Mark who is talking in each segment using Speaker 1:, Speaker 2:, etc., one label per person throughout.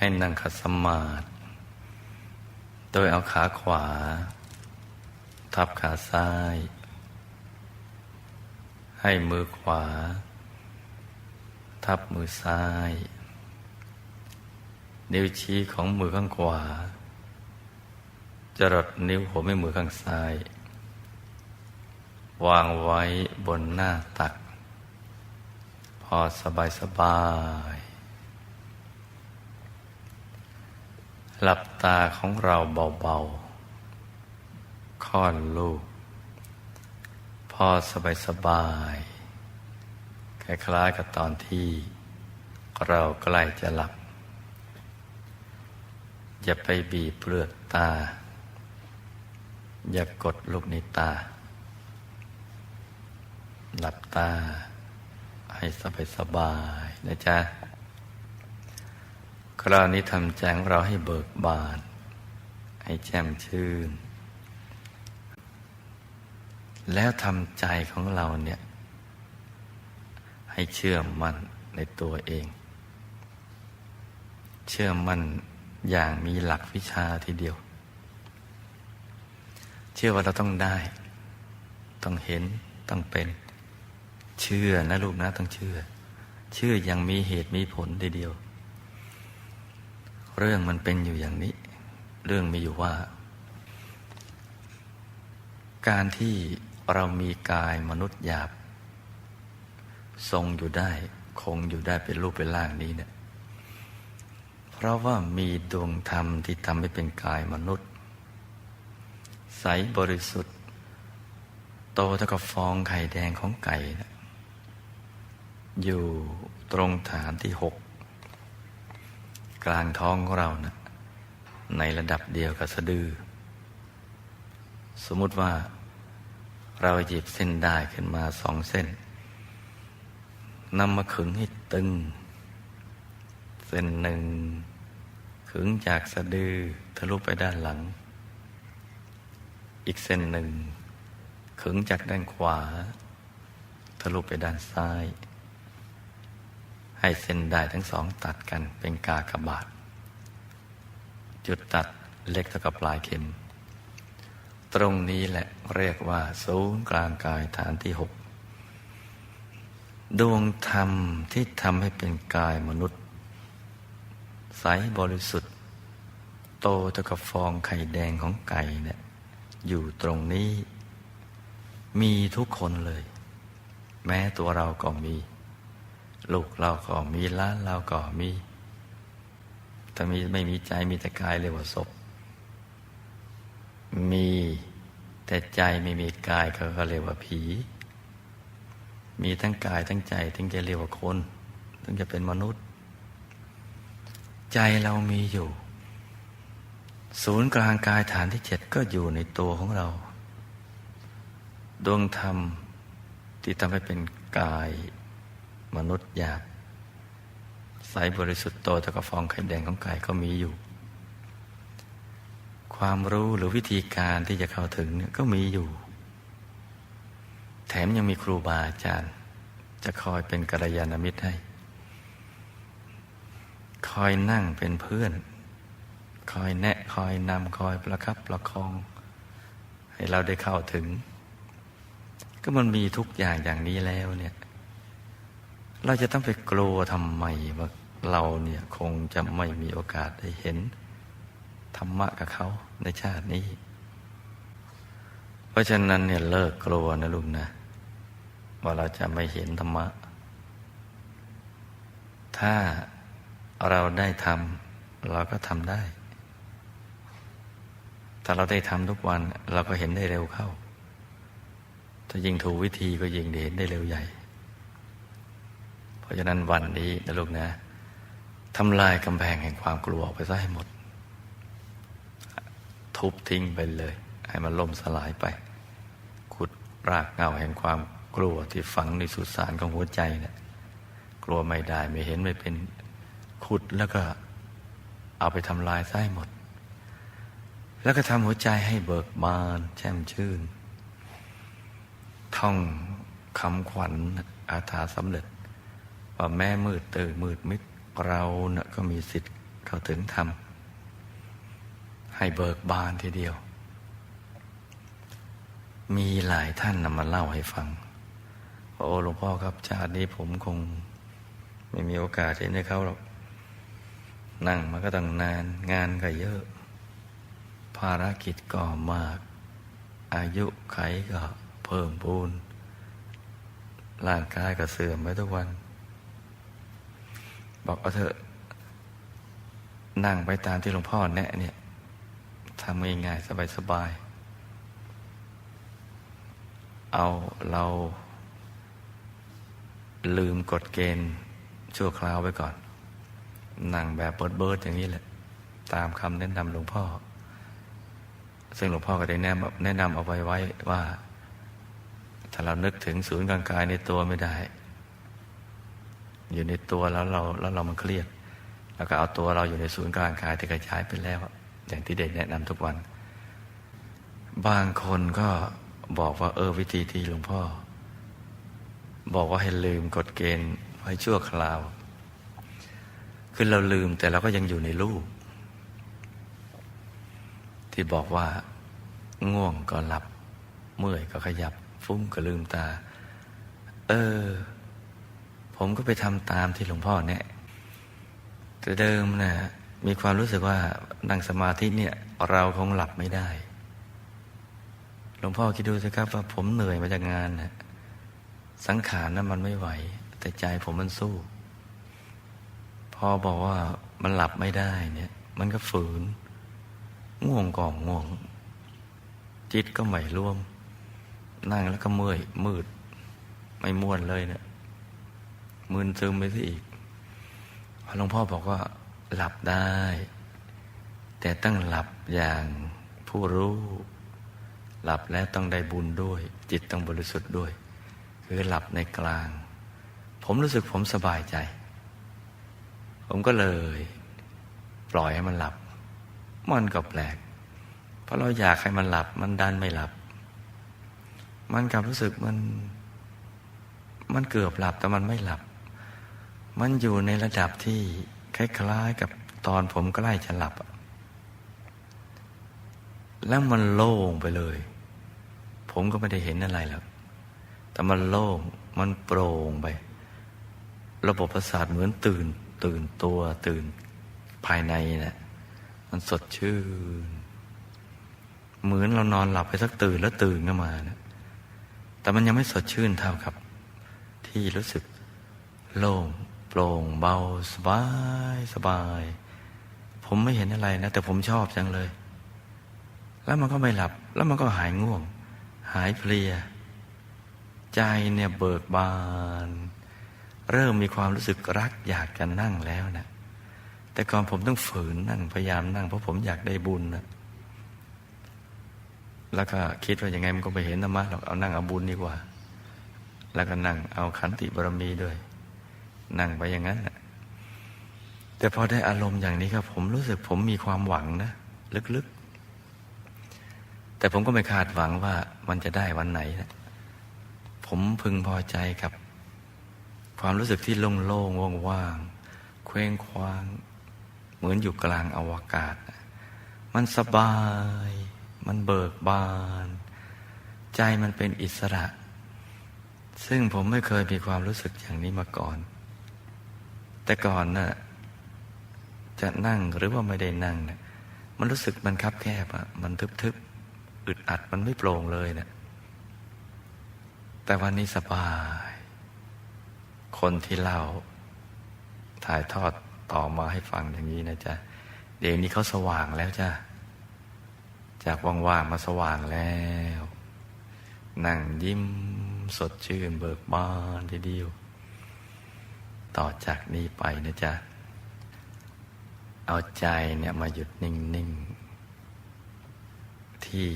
Speaker 1: ให้นั่งขัดสมาธิโดยเอาขาขวา ทับขาซ้าย ให้มือขวา ทับมือซ้าย นิ้วชี้ของมือข้างขวา จรดนิ้วหัวแม่มือข้างซ้าย วางไว้บนหน้าตัก พอสบายสบาย หลับตาของเราเบาๆค่อนลูก พอสบายสบายคล้ายๆกับตอนที่เราใกล้จะหลับ อย่าไปบีบเปลือกตา อย่ากดลูกในตา หลับตาให้สบายสบายนะจ๊ะ คราวนี้ทำแจงเราให้เบิกบาน ให้แจ่มชื่น แล้วทำใจของเราเนี่ย ให้เชื่อมั่นในตัวเอง เชื่อมั่นอย่างมีหลักวิชาทีเดียว เชื่อว่าเราต้องได้ ต้องเห็น ต้องเป็น เชื่อนะลูกนะต้องเชื่อ เชื่ออย่างมีเหตุมีผลทีเดียว เรื่องมันเป็นอยู่อย่างนี้ เรื่องมีอยู่ว่า การที่เรามีกายมนุษย์หยาบ ทรงอยู่ได้คงอยู่ได้เป็นรูปเป็นร่างนี้เนี่ยเพราะว่ามีดวงธรรมที่ทำให้เป็นกายมนุษย์ ใสบริสุทธิ์ โตเท่ากับฟองไข่แดงของไก่นะอยู่ตรงฐานที่หก กลางท้องของเรานะในระดับเดียวกับสะดือ สมมุติว่าเราหยิบเส้นได้ขึ้นมาสองเส้นนำมาขึงให้ตึง เส้นหนึ่ง ขึงจากสะดือทะลุไปด้านหลัง อีกเส้นหนึ่ง ขึงจากด้านขวา ทะลุไปด้านซ้าย ให้เส้นได้ทั้งสองตัดกันเป็นกากบาท จุดตัดเล็กเท่ากับปลายเข็ม ตรงนี้แหละเรียกว่า ศูนย์กลางกายฐานที่หกดวงธรรมที่ทำให้เป็นกายมนุษย์ ใสบริสุทธิ์ โตเท่ากับฟองไข่แดงของไก่เนี่ยอยู่ตรงนี้ มีทุกคนเลย แม้ตัวเราก็มี ลูกเราก็มีล้านเราก็มีแต่มีไม่มีใจมีแต่กายเรียกว่าศพ มีแต่ใจไม่มีกายก็เรียกว่าผี มีทั้งกายทั้งใจถึงจะเรียกว่าคนถึงจะเป็นมนุษย์ ใจเรามีอยู่ ศูนย์กลางกายฐานที่เจ็ดก็อยู่ในตัวของเรา ดวงธรรมที่ทำให้เป็นกาย มนุษย์หยาบใสบริสุทธิ์โตแต่กับฟองไข่แดงของไก่ก็มีอยู่ ความรู้หรือวิธีการที่จะเข้าถึงเนี่ยก็มีอยู่ แถมยังมีครูบาอาจารย์ จะคอยเป็นกัลยาณมิตรให้ คอยนั่งเป็นเพื่อน คอยแนะคอยนำคอยประคับประคอง ให้เราได้เข้าถึง ก็มันมีทุกอย่างอย่างนี้แล้วเนี่ย เราจะต้องไปกลัวทำไมว่าเราเนี่ยคงจะไม่มีโอกาสได้เห็น ธรรมะกับเขาในชาตินี้ เพราะฉะนั้นเนี่ยเลิกกลัวนะลุงนะ ว่าเราจะไม่เห็นธรรมะ ถ้าเราได้ทำเราก็ทำได้ ถ้าเราได้ทำทุกวันเราก็เห็นได้เร็วเข้า ถ้ายิงถูกวิธีก็ยิงเห็นได้เร็วใหญ่ ราะฉะนั้นวันนี้นะลูกนะทำลายกำแพงแห่งความกลัวออกไปซะให้หมด ทุบทิ้งไปเลย ให้มันล่มสลายไป ขุดรากเงาแห่งความกลัวที่ฝังในสุสานของหัวใจเนะี่ยกลัวไม่ได้ไม่เห็นไม่เป็นขุดแล้วก็เอาไปทำลายซะให้หมด แล้วก็ทำหัวใจให้เบิกบานแช่มชื่น ท่องคำขวัญอาถาสำเร็จ ว่าแม่มืดตื่นมืดมิดเราเนะ่ก็มีสิทธิ์เข้าถึงธรรมให้เบิกบานทีเดียว มีหลายท่านนำมาเล่าให้ฟัง โอ้หลวงพ่อครับชาตินี้ผมคง ไม่มีโอกาสเห็นเขาหรอก นั่งมาก็ตั้งนานงานก็เยอะ ภารกิจก็มาก อายุไขก็เพิ่มพูนร่างกายก็เสื่อมไปทุกวัน บอกเอาเถอะ นั่งไปตามที่หลวงพ่อแนะ เนี่ยทำง่ายๆสบายๆเอาเราลืมกฎเกณฑ์ชั่วคราวไปก่อน นั่งแบบเบิดเบิดๆอย่างนี้แหละ ตามคำแนะนำหลวงพ่อ ซึ่งหลวงพ่อก็ได้แนะนำแนะนำเอาไว้ไว้ว่า ถ้าเรานึกถึงศูนย์กลางกายในตัวไม่ได้ อยู่ในตัวแล้วเราแล้วเรามันเครียด แล้วก็เอาตัวเราอยู่ในศูนย์กลางกายที่กระจายไปแล้ว อย่างที่เด็กแนะนำทุกวัน บางคนก็บอกว่าเออวิธีที่หลวงพ่อ บอกว่าให้ลืมกฎเกณฑ์ไว้ชั่วคราว คือเราลืมแต่เราก็ยังอยู่ในรูปที่บอกว่าง่วงก็หลับ เมื่อยก็ขยับ ฟุ้งก็ลืมตา เออ ผมก็ไปทำตามที่หลวงพ่อเนี่ยแต่เดิมนะมีความรู้สึกว่านั่งสมาธิเนี่ย เราคงหลับไม่ได้ หลวงพ่อคิดดูสิครับว่าผมเหนื่อยมาจากงานนะสังขารนั้นมันไม่ไหว แต่ใจผมมันสู้ พอบอกว่ามันหลับไม่ได้เนี่ย มันก็ฝืน ง่วงก่องง่วง จิตก็ไม่ร่วม นั่งแล้วก็เมื่อยมืด ไม่ม่วนเลยเนี่ย มึนซึมไปซะอีกหลวงพ่อบอกว่า หลับได้ แต่ต้องหลับอย่างผู้รู้ หลับแล้วต้องได้บุญด้วย จิตต้องบริสุทธิ์ด้วย คือหลับในกลาง ผมรู้สึกผมสบายใจ ผมก็เลย ปล่อยให้มันหลับ มันก็แปลก เพราะเราอยากให้มันหลับ มันดันไม่หลับ มันกลับรู้สึกมัน มันเกือบหลับแต่มันไม่หลับ มันอยู่ในระดับที่คล้ายๆกับตอนผมใกล้จะหลับ แล้วมันโล่งไปเลย ผมก็ไม่ได้เห็นอะไรหรอกแต่มันโล่งมันโปร่งไป ระบบประสาทเหมือนตื่น ตื่นตัวตื่นภายในนะ่ะมันสดชื่น เหมือนเรานอนหลับไปสักตื่นแล้วตื่นขึ้นมานะแต่มันยังไม่สดชื่นเท่ากับ ที่รู้สึกโล่ง โปร่งเบาสบายสบาย ผมไม่เห็นอะไรนะ แต่ผมชอบจังเลย แล้วมันก็ไม่หลับ แล้วมันก็หายง่วง หายเพลีย ใจเนี่ยเบิกบาน เริ่มมีความรู้สึกรักอยากจะนั่งแล้วนะแต่ก่อนผมต้องฝืนนั่งพยายามนั่ง เพราะผมอยากได้บุญนะแล้วก็คิดว่ายังไงมันก็ไม่เห็นธรรมะหรอกเอานั่งเอาบุญดีกว่า แล้วก็นั่งเอาขันติบารมีด้วย นั่งไปอย่างนั้นนะแต่พอได้อารมณ์อย่างนี้ครับ ผมรู้สึกผมมีความหวังนะลึกๆ แต่ผมก็ไม่คาดหวังว่ามันจะได้วันไหนนะผมพึงพอใจกับ ความรู้สึกที่โล่งๆว่างๆเคว้งคว้าง เหมือนอยู่กลางอวกาศ มันสบาย มันเบิกบาน ใจมันเป็นอิสระ ซึ่งผมไม่เคยมีความรู้สึกอย่างนี้มาก่อน แต่ก่อนน่ะจะนั่งหรือว่าไม่ได้นั่งเนะี่ยมันรู้สึกมันคับแคบอะมันทึบๆอึดอัดมันไม่โปร่งเลยเนะี่ยแต่วันนี้สบาย คนที่เล่าถ่ายทอดต่อมาให้ฟังอย่างนี้นะจ๊ะเดี๋ยวนี้เขาสว่างแล้วจ้ะจากว่างๆมาสว่างแล้ว นั่งยิ้มสดชื่นเบิกบานทีเดียว ต่อจากนี้ไปนะจ๊ะ เอาใจเนี่ยมาหยุดนิ่ง ๆ ที่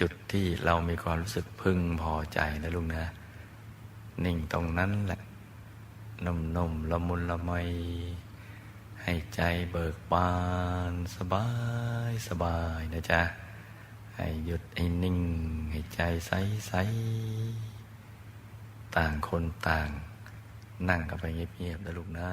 Speaker 1: จุดที่เรามีความรู้สึกพึงพอใจนะลุงนะ นิ่งตรงนั้นแหละนุ่มๆละมุนละไมให้ใจเบิกบานสบายสบายนะจ๊ะ ให้หยุดให้นิ่ง ให้ใจใสใสต่างคนต่าง นั่งกันไปเงียบๆนะลูกนะ